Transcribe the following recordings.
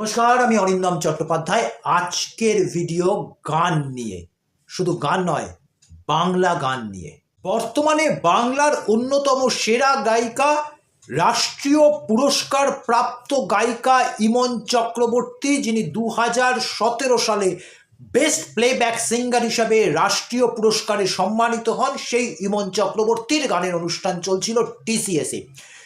নমস্কার, আমি অরিন্দম চট্টোপাধ্যায়। আজকের ভিডিও গান নিয়ে। শুধু গান নয়, বাংলা গান নিয়ে। বর্তমানে বাংলার অন্যতম সেরা গায়িকা, রাষ্ট্রীয় পুরস্কার প্রাপ্ত গায়িকা ইমন চক্রবর্তী, যিনি দু হাজার সতেরো সালে বেস্ট প্লেব্যাক সিঙ্গার হিসাবে রাষ্ট্রীয় পুরস্কারে সম্মানিত হন সেই ইমন চক্রবর্তীর গানের অনুষ্ঠান চলছিল টিসিএসে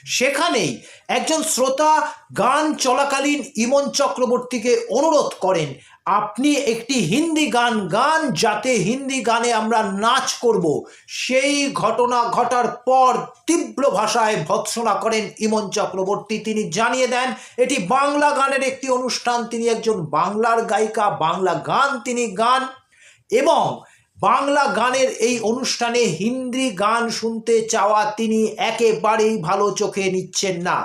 সেখানেই একজন শ্রোতা গান চলাকালীন ইমন চক্রবর্তীকে অনুরোধ করেন আপনি একটি হিন্দি গান গান যাতে হিন্দি গানে আমরা নাচ করব। সেই ঘটনা ঘটার পর তীব্র ভাষায় ভৎসনা করেন ইমন চক্রবর্তী তিনি জানিয়ে দেন, এটি বাংলা গানের একটি অনুষ্ঠান। তিনি একজন বাংলার গায়িকা, বাংলা গান তিনি গান এবং বাংলা গানের এই অনুষ্ঠানে হিন্দি গান শুনতে চাওয়া তিনি একেবারেই ভালো চোখে নিচ্ছেন না।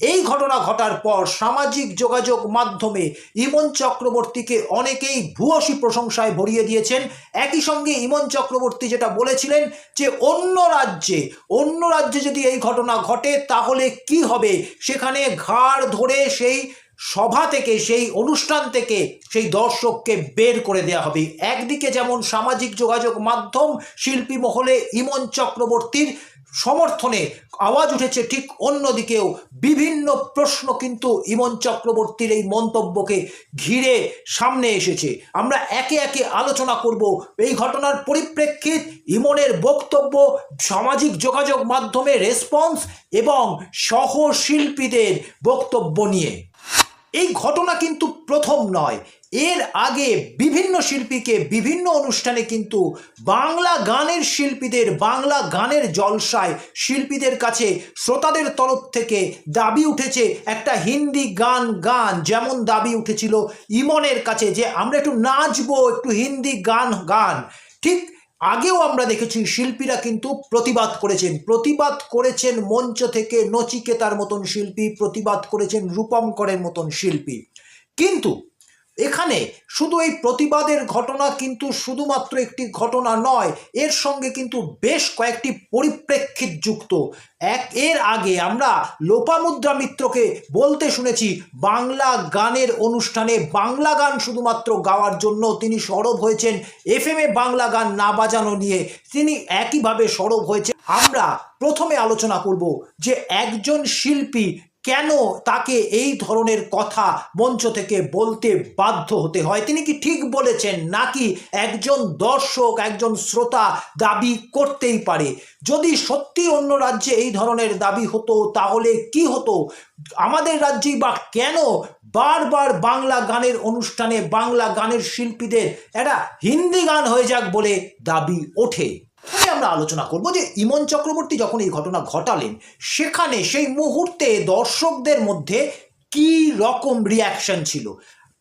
এই ঘটনা ঘটার পর সামাজিক যোগাযোগ মাধ্যমে ইমন চক্রবর্তীকে অনেকেই ভূয়সী প্রশংসায় ভরিয়ে দিয়েছেন। একই সঙ্গে ইমন চক্রবর্তী যেটা বলেছিলেন যে, অন্য রাজ্যে অন্য রাজ্যে যদি এই ঘটনা ঘটে, তাহলে কি হবে? সেখানে ঘাড় ধরে সেই সভা থেকে, সেই অনুষ্ঠান থেকে সেই দর্শককে বের করে দেওয়া হবে। একদিকে যেমন সামাজিক যোগাযোগ মাধ্যম শিল্পী মহলে ইমন চক্রবর্তীর সমর্থনে আওয়াজ উঠেছে ঠিক অন্যদিকেও বিভিন্ন প্রশ্ন কিন্তু ইমন চক্রবর্তীর এই মন্তব্যকে ঘিরে সামনে এসেছে। আমরা একে একে আলোচনা করব। এই ঘটনার পরিপ্রেক্ষিত ইমনের বক্তব্য, সামাজিক যোগাযোগ মাধ্যমে রেসপন্স এবং সহশিল্পীদের বক্তব্য নিয়ে। এই ঘটনা কিন্তু প্রথম নয় এর আগে বিভিন্ন শিল্পীকে বিভিন্ন অনুষ্ঠানে কিন্তু বাংলা গানের শিল্পীদের, বাংলা গানের জলসায় শিল্পীদের কাছে শ্রোতাদের তরফ থেকে দাবি উঠেছে একটা হিন্দি গান গান যেমন দাবি উঠেছিল ইমনের কাছে যে আমরা একটু নাচবো, একটু হিন্দি গান গান। ঠিক আগেও আমরা দেখেছি শিল্পীরা কিন্তু প্রতিবাদ করেছেন। প্রতিবাদ করেছেন মঞ্চ থেকে নচিকেতার মতন শিল্পী, প্রতিবাদ করেছেন রূপঙ্করের মতন শিল্পী। কিন্তু এখানে শুধু এই প্রতিবাদের ঘটনা কিন্তু শুধুমাত্র একটি ঘটনা নয়, এর সঙ্গে কিন্তু বেশ কয়েকটি পরিপ্রেক্ষিত যুক্ত। এক, এর আগে আমরা লোপামুদ্রা মিত্রকে বলতে শুনেছি, বাংলা গানের অনুষ্ঠানে বাংলা গান শুধুমাত্র গাওয়ার জন্য তিনি সরব হয়েছেন এফ এম এ বাংলা গান না বাজানো নিয়ে তিনি একইভাবে সরব হয়েছে আমরা প্রথমে আলোচনা করব যে একজন শিল্পী কেন তাকে এই ধরনের কথা মঞ্চ থেকে বলতে বাধ্য হতে হয়? তিনি কি ঠিক বলেছেন নাকি একজন দর্শক, একজন শ্রোতা দাবি করতেই পারে? যদি সত্যি অন্য রাজ্যে এই ধরনের দাবি হতো, তাহলে কি হতো? আমাদের রাজ্যেই বা কেন বারবার বাংলা গানের অনুষ্ঠানে বাংলা গানের শিল্পীদের একটা হিন্দি গান হয়ে যাক বলে দাবি ওঠে? তবে আমরা আলোচনা করব যে ইমন চক্রবর্তী যখন এই ঘটনা ঘটালেন, সেখানে সেই মুহূর্তে দর্শকদের মধ্যে কি রকম রিয়াকশন ছিল?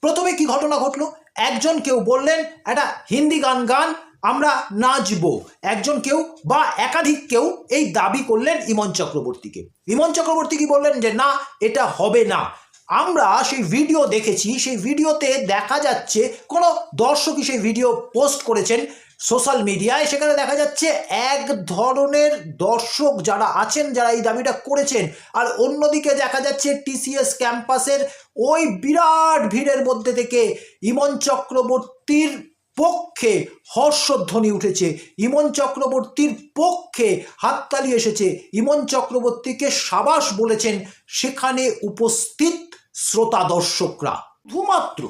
প্রথমে কি ঘটনা ঘটলো? একজন কেউ বললেন, একটা হিন্দি গান গান, আমরা নাচবো। একজন কেউ বা একাধিক কেউ এই দাবি করলেন ইমন চক্রবর্তীকে। ইমন চক্রবর্তী কি বললেন যে, না, এটা হবে না। আমরা সেই ভিডিও দেখেছি, সেই ভিডিওতে দেখা যাচ্ছে কোনো দর্শকই সেই ভিডিও পোস্ট করেছেন সোশ্যাল মিডিয়ায় সেখানে দেখা যাচ্ছে এক ধরনের দর্শক যারা আছেন, যারা এই দাবিটা করেছেন। আর অন্যদিকে দেখা যাচ্ছে টিসিএস ক্যাম্পাসের ওই বিরাট ভিড়ের মধ্যে থেকে ইমন চক্রবর্তীর পক্ষে হর্ষধ্বনি উঠেছে। ইমন চক্রবর্তীর পক্ষে হাততালি এসেছে। ইমন চক্রবর্তীকে সাবাস বলেছেন। সেখানে উপস্থিত শ্রোতা দর্শকরা শুধুমাত্র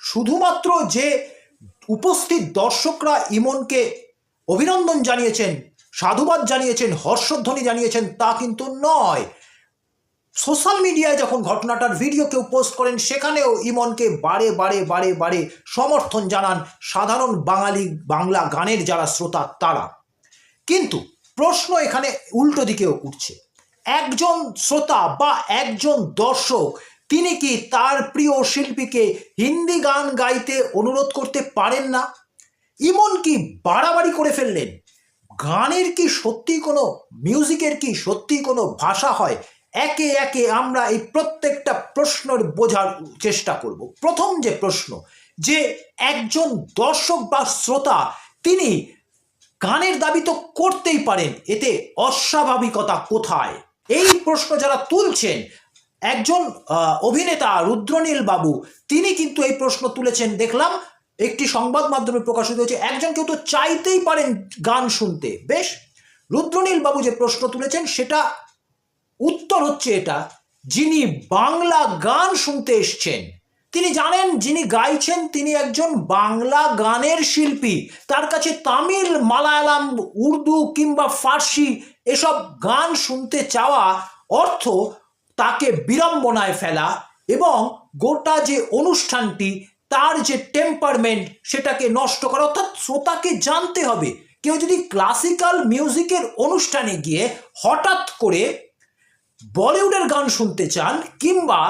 শুধুমাত্র যে উপস্থিত দর্শকরা ইমনকে অভিনন্দন জানিয়েছেন, সাধুবাদ জানিয়েছেন, হর্ষধ্বনি জানিয়েছেন, তা কিন্তু নয়। সোশ্যাল মিডিয়ায় যখন ঘটনাটার ভিডিও কেউ পোস্ট করেন, সেখানেও ইমনকে বারে বারে বারে বারে সমর্থন জানান সাধারণ বাঙালি বাংলা গানের যারা শ্রোতা, তারা। কিন্তু প্রশ্ন এখানে উল্টো দিকেও উঠছে। একজন শ্রোতা বা একজন দর্শক তিনি কি তার প্রিয় শিল্পীকে হিন্দি গান গাইতে অনুরোধ করতে পারেন না? ইমন কি বাড়াবাড়ি করে ফেললেন? গানের কি সত্যি কোনো, মিউজিকের কি সত্যি কোনো ভাষা হয়? একে একে আমরা এই প্রত্যেকটা প্রশ্নের বোঝার চেষ্টা করব। প্রথম যে প্রশ্ন, যে একজন দর্শক বা শ্রোতা, তিনি গানের দাবি তো করতেই পারেন, এতে অস্বাভাবিকতা কোথায়? এই প্রশ্ন যারা তুলছেন একজন অভিনেতা রুদ্রনীল বাবু, তিনি কিন্তু এই প্রশ্ন তুলেছেন। দেখলাম একটি সংবাদ মাধ্যমে প্রকাশিত হয়েছে, একজন কেউ তো চাইতেই পারেন গান শুনতে। বেশ, রুদ্রনীল বাবু যে প্রশ্ন তুলেছেন, সেটা উত্তর হচ্ছে এটা, যিনি বাংলা গান শুনতে এসছেন, তিনি জানেন যিনি গাইছেন তিনি একজন বাংলা গানের শিল্পী। তার কাছে তামিল, মালায়ালাম, উর্দু কিংবা ফার্সি এসব গান শুনতে চাওয়া অর্থ তাকে বিড়ম্বনায় ফেলা এবং গোটা যে অনুষ্ঠানটি, তার যে টেম্পারমেন্ট সেটাকে নষ্ট করা। অর্থাৎ শ্রোতাকে জানতে হবে। কেউ যদি ক্লাসিক্যাল মিউজিকের অনুষ্ঠানে গিয়ে হঠাৎ করে বলিউডের গান শুনতে চান কিংবা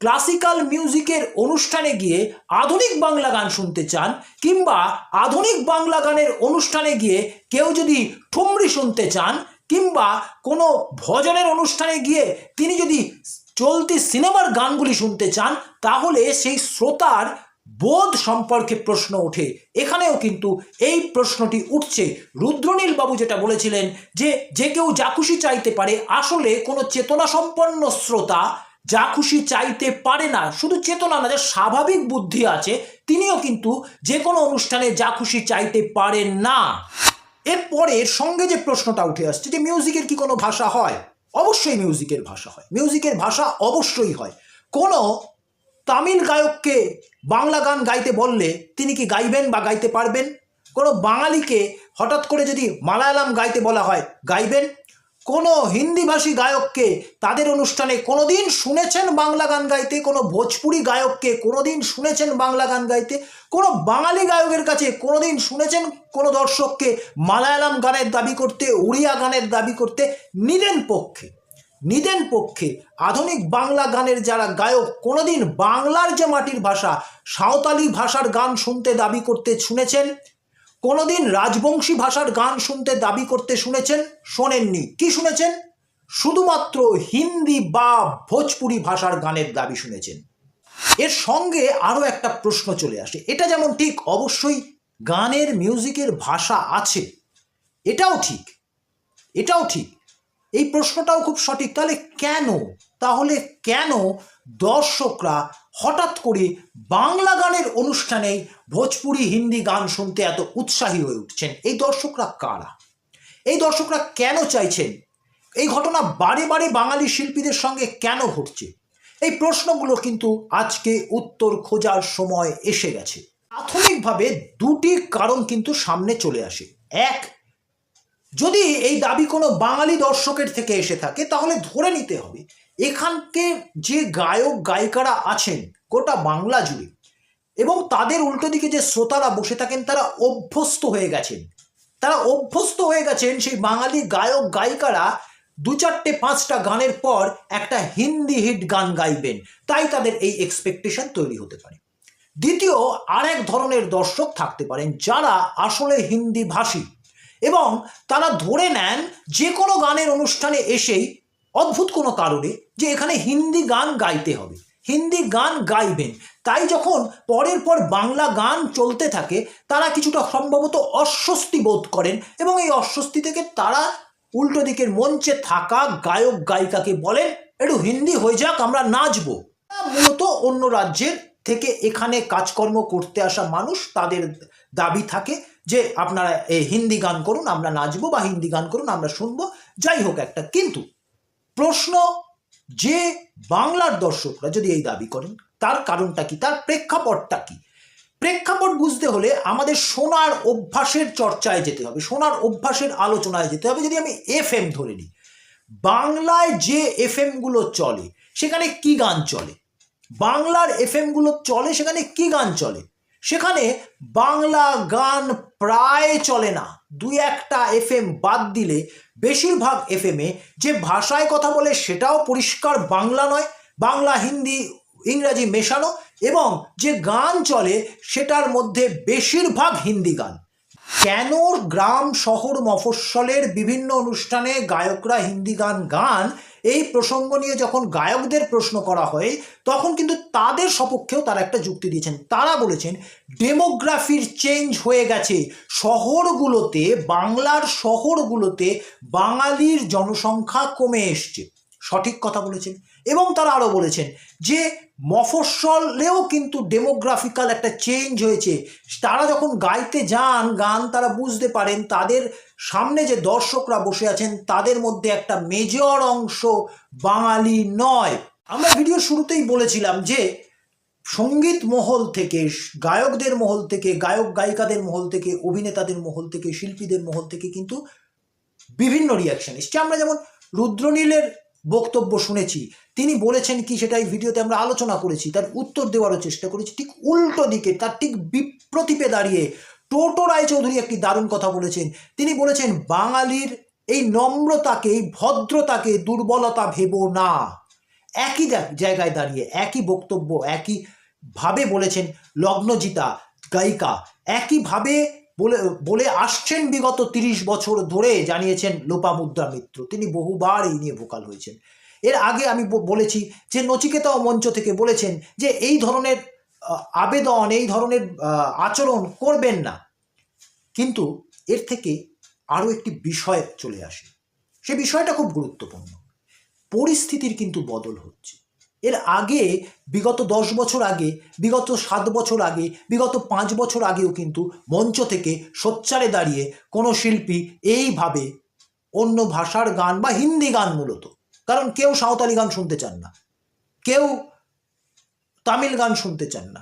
ক্লাসিক্যাল মিউজিকের অনুষ্ঠানে গিয়ে আধুনিক বাংলা গান শুনতে চান কিংবা আধুনিক বাংলা গানের অনুষ্ঠানে গিয়ে কেউ যদি ঠুমরি শুনতে চান কিংবা কোনো ভজনের অনুষ্ঠানে গিয়ে তিনি যদি চলতি সিনেমার গানগুলি শুনতে চান, তাহলে সেই শ্রোতার বোধ সম্পর্কে প্রশ্ন ওঠে। এখানেও কিন্তু এই প্রশ্নটি উঠছে। রুদ্রনীল বাবু যেটা বলেছিলেন যে যে কেউ যা খুশি চাইতে পারে, আসলে কোনো চেতনা সম্পন্ন শ্রোতা যা খুশি চাইতে পারে না, শুধু চেতনা না, যে স্বাভাবিক বুদ্ধি আছে, তিনিও কিন্তু যে কোনো অনুষ্ঠানে যা খুশি চাইতে পারেন না। এরপরে এর সঙ্গে যে প্রশ্নটা উঠে আসছে যে মিউজিকের কি কোনো ভাষা হয়? অবশ্যই মিউজিকের ভাষা হয়। মিউজিকের ভাষা অবশ্যই হয়। কোনো তামিল গায়ককে বাংলা গান গাইতে বললে তিনি কি গাইবেন বা গাইতে পারবেন? কোনো বাঙালিকে হঠাৎ করে যদি মালায়ালাম গাইতে বলা হয়, গাইবেন? কোনো হিন্দিভাষী গায়ককে তাদের অনুষ্ঠানে কোনোদিন শুনেছেন বাংলা গান গাইতে? কোনো ভোজপুরি গায়ককে কোনোদিন শুনেছেন বাংলা গান গাইতে? কোনো বাঙালি গায়কের কাছে কোনোদিন শুনেছেন কোনো দর্শককে মালায়ালাম গানের দাবি করতে, উড়িয়া গানের দাবি করতে? নিদেন পক্ষে নিদেন পক্ষে আধুনিক বাংলা গানের যারা গায়ক, কোনোদিন বাংলার যে মাটির ভাষা, সাঁওতালি ভাষার গান শুনতে দাবি করতে শুনেছেন? কোনোদিন রাজবংশী ভাষার গান শুনতে দাবি করতে শুনেছেন? শোনেননি। কি শুনেছেন? শুধুমাত্র হিন্দি বা ভোজপুরি ভাষার গানের দাবি শুনেছেন। এর সঙ্গে আরও একটা প্রশ্ন চলে আসে। এটা যেমন ঠিক, অবশ্যই গানের মিউজিকের ভাষা আছে। এটাও ঠিক। এটাও ঠিক। এই প্রশ্নটাও খুব সঠিক। তাহলে কেন? তাহলে কেন দর্শকরা হঠাৎ করে বাংলা গানের অনুষ্ঠানে ভোজপুরি হিন্দি গান শুনতে এত উৎসাহী হয়ে উঠছেন। এই দর্শকরা কারা? এই দর্শকরা কেন চাইছেন? এই ঘটনা বারে বারে বাঙালি শিল্পীদের সঙ্গে কেন ঘটছে? এই প্রশ্নগুলো কিন্তু আজকে উত্তর খোঁজার সময় এসে গেছে। প্রাথমিকভাবে দুটি কারণ কিন্তু সামনে চলে আসে। এক, যদি এই দাবি কোনো বাঙালি দর্শকের থেকে এসে থাকে, তাহলে ধরে নিতে হবে এখানকে যে গায়ক গায়িকারা আছেন গোটা বাংলা জুড়ে, এবং তাদের উল্টো দিকে যে শ্রোতারা বসে থাকেন, তারা অভ্যস্ত হয়ে গেছেন। তারা অভ্যস্ত হয়ে গেছেন সেই বাঙালি গায়ক গায়িকারা দু চারটে, পাঁচটা গানের পর একটা হিন্দি হিট গান গাইবেন। তাই তাদের এই এক্সপেকটেশন তৈরি হতে পারে। দ্বিতীয়, আরেক ধরনের দর্শক থাকতে পারেন যারা আসলে হিন্দি ভাষী এবং তারা ধরে নেন যে কোনো গানের অনুষ্ঠানে এসেই অদ্ভুত কোনো কারণে যে এখানে হিন্দি গান গাইতে হবে। হিন্দি গান গাইবেন। তাই যখন পরের পর বাংলা গান চলতে থাকে, তারা কিছুটা সম্ভবত অস্বস্তি বোধ করেন এবং এই অস্বস্তি থেকে তারা উল্টো দিকের মঞ্চে থাকা গায়ক গায়িকাকে বলেন, একটু হিন্দি হয়ে যাক, আমরা নাচবো। মূলত অন্য রাজ্যের থেকে এখানে কাজকর্ম করতে আসা মানুষ, তাদের দাবি থাকে যে, আপনারা হিন্দি গান করুন, আমরা নাচবো বা হিন্দি গান করুন, আমরা শুনব। যাই হোক একটা। কিন্তু প্রশ্ন, যে বাংলার দর্শকরা যদি এই দাবি করেন, তার কারণটা কি? তার প্রেক্ষাপটটা কি? প্রেক্ষাপট বুঝতে হলে আমাদের সোনার অভ্যাসের চর্চায় যেতে হবে, সোনার অভ্যাসের আলোচনায় যেতে হবে। যদি আমি এফ এম ধরে নিই, বাংলায় যে এফ এমগুলো চলে, সেখানে কি গান চলে? বাংলার এফ এমগুলো চলে, সেখানে কি গান চলে? সেখানে বাংলা গান প্রায় চলে না। দুই একটা এফ এম বাদ দিলে বেশিরভাগ এফ এমে যে ভাষায় কথা বলে সেটাও পরিষ্কার বাংলা নয়, বাংলা, হিন্দি, ইংরাজি মেশানো এবং যে গান চলে সেটার মধ্যে বেশিরভাগ হিন্দি গান। কেন গ্রাম শহর মফস্বলের বিভিন্ন অনুষ্ঠানে গায়করা হিন্দি গান গান এই প্রসঙ্গ নিয়ে যখন গায়কদের প্রশ্ন করা হয়, তখন কিন্তু তাদের সপক্ষেও তারা একটা যুক্তি দিয়েছেন। তারা বলেছেন ডেমোগ্রাফির চেঞ্জ হয়ে গেছে। শহরগুলোতে, বাংলার শহরগুলোতে বাঙালির জনসংখ্যা কমে এসছে। সঠিক কথা বলেছেন। এবং তারা আরও বলেছেন যে মফস্বলেও কিন্তু ডেমোগ্রাফিক্যাল একটা চেঞ্জ হয়েছে। তারা যখন গাইতে যান, গান তারা বুঝতে পারেন, তাদের সামনে যে দর্শকরা বসে আছেন, তাদের মধ্যে একটা মেজর অংশ বাঙালি নয়। আমরা ভিডিও শুরুতেই বলেছিলাম যে, সংগীত মহল থেকে, গায়কদের মহল থেকে, গায়ক গায়িকাদের মহল থেকে, অভিনেতাদের মহল থেকে, শিল্পীদের মহল থেকে কিন্তু বিভিন্ন রিয়াকশন এসছে। আমরা যেমন রুদ্রনীলের বক্তব্য শুনেছি। তিনি বলেছেন কি, সেটা এই ভিডিওতে আমরা আলোচনা করেছি। তার উত্তর দেওয়ারও চেষ্টা করেছি। ঠিক উল্টো দিকে, তার ঠিক বিপ্রতীপে দাঁড়িয়ে টোটো রায়চৌধুরী একটি দারুণ কথা বলেছেন। তিনি বলেছেন, বাঙালির এই নম্রতাকে, এই ভদ্রতাকে, দুর্বলতা ভেবো না। একই জায়গায় দাঁড়িয়ে, একই বক্তব্য, একই ভাবে বলেছেন লগ্নজিতা গায়িকা। একইভাবে বলে বলে আসছেন বিগত তিরিশ বছর ধরে, জানিয়েছেন লোপামুদ্রা মিত্র। তিনি বহুবার এই নিয়ে ভোকাল হয়েছেন। এর আগে আমি বলেছি যে নচিকেতা মঞ্চ থেকে বলেছেন যে এই ধরনের আবেদন, এই ধরনের আচরণ করবেন না। কিন্তু এর থেকে আরও একটি বিষয় চলে আসে। সে বিষয়টা খুব গুরুত্বপূর্ণ। পরিস্থিতির কিন্তু বদল হচ্ছে। এর আগে, বিগত দশ বছর আগে, বিগত সাত বছর আগে, বিগত পাঁচ বছর আগেও কিন্তু মঞ্চ থেকে সোচ্চারে দাঁড়িয়ে কোনো শিল্পী এইভাবে অন্য ভাষার গান বা হিন্দি গান মূলত, কারণ কেউ সাঁওতালি গান শুনতে চান না, কেউ তামিল গান শুনতে চান না,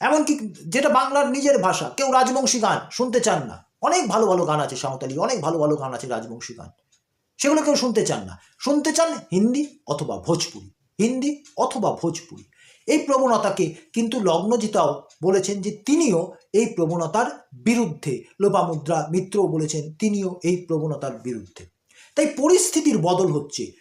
এমনকি যেটা বাংলার নিজের ভাষা, কেউ রাজবংশী গান শুনতে চান না, অনেক ভালো ভালো গান আছে সাঁওতালি, অনেক ভালো ভালো গান আছে রাজবংশী গান, সেগুলো কেউ শুনতে চান না, শুনতে চান হিন্দি অথবা ভোজপুরি। হিন্দি অথবা ভোজপুরি। এই প্রবণতাকে কিন্তু লগ্নজিতাও বলেছেন যে তিনিও এই প্রবণতার বিরুদ্ধে, লোপামুদ্রা মিত্রও বলেছেন তিনিও এই প্রবণতার বিরুদ্ধে। তাই পরিস্থিতির বদল হচ্ছে,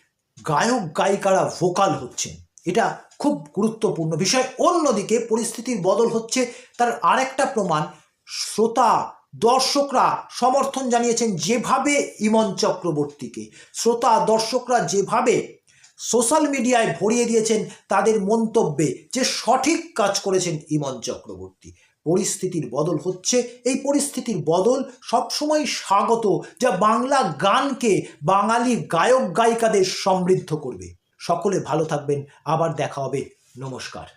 গায়ক, গায়িকারা ভোকাল হচ্ছেন। এটা খুব গুরুত্বপূর্ণ বিষয়। অন্যদিকে পরিস্থিতির বদল হচ্ছে, তার আরেকটা প্রমাণ, শ্রোতা, দর্শকরা সমর্থন জানিয়েছেন যেভাবে ইমন চক্রবর্তীকে। শ্রোতা, দর্শকরা যেভাবে সোশ্যাল মিডিয়ায় ভরিয়ে দিয়েছেন তাদের মন্তব্যে যে সঠিক কাজ করেছেন ইমন চক্রবর্তী। পরিস্থিতির বদল হচ্ছে, এই পরিস্থিতির বদল সবসময় স্বাগত যা বাংলা গানকে বাঙালি গায়ক গায়িকাদের সমৃদ্ধ করবে। সকলে ভালো থাকবেন, আবার দেখা হবে। নমস্কার।